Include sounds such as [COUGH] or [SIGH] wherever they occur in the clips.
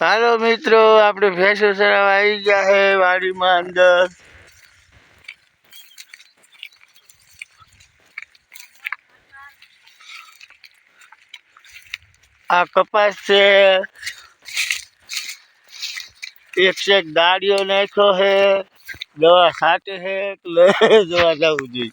હાલો મિત્રો, આપણે ભેંસો સરાવ આવી ગયા છે વાડીમાં અંદર. આ કપાસ છે. એક છે એક નાખ્યો છે દવા છાંટે છે એટલે [LAUGHS] જોવા જવું જોઈએ.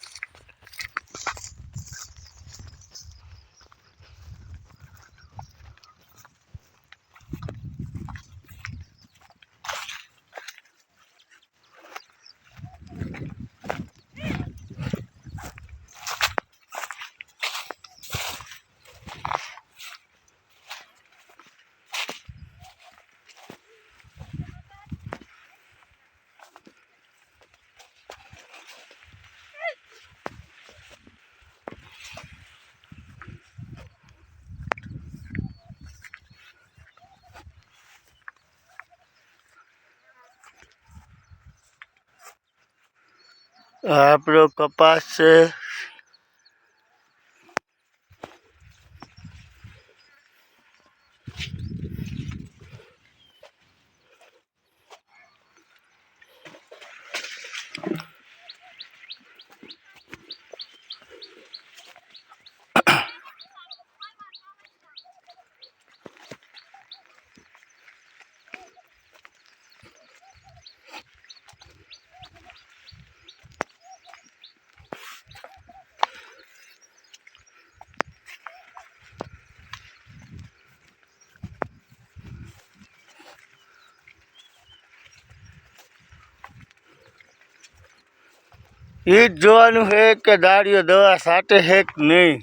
આપણો કપાસ છે. એ જ જોવાનું છે કે દાળીઓ દવા સાટે છે કે નહીં?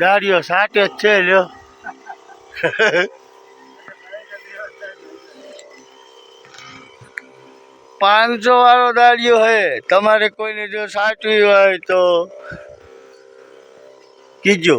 દાળીઓ સાટે જ છે લ્યો. પાંચસો વાળો દાળીઓ હે તમારે કોઈને જો સાચવી હોય તો કીજો.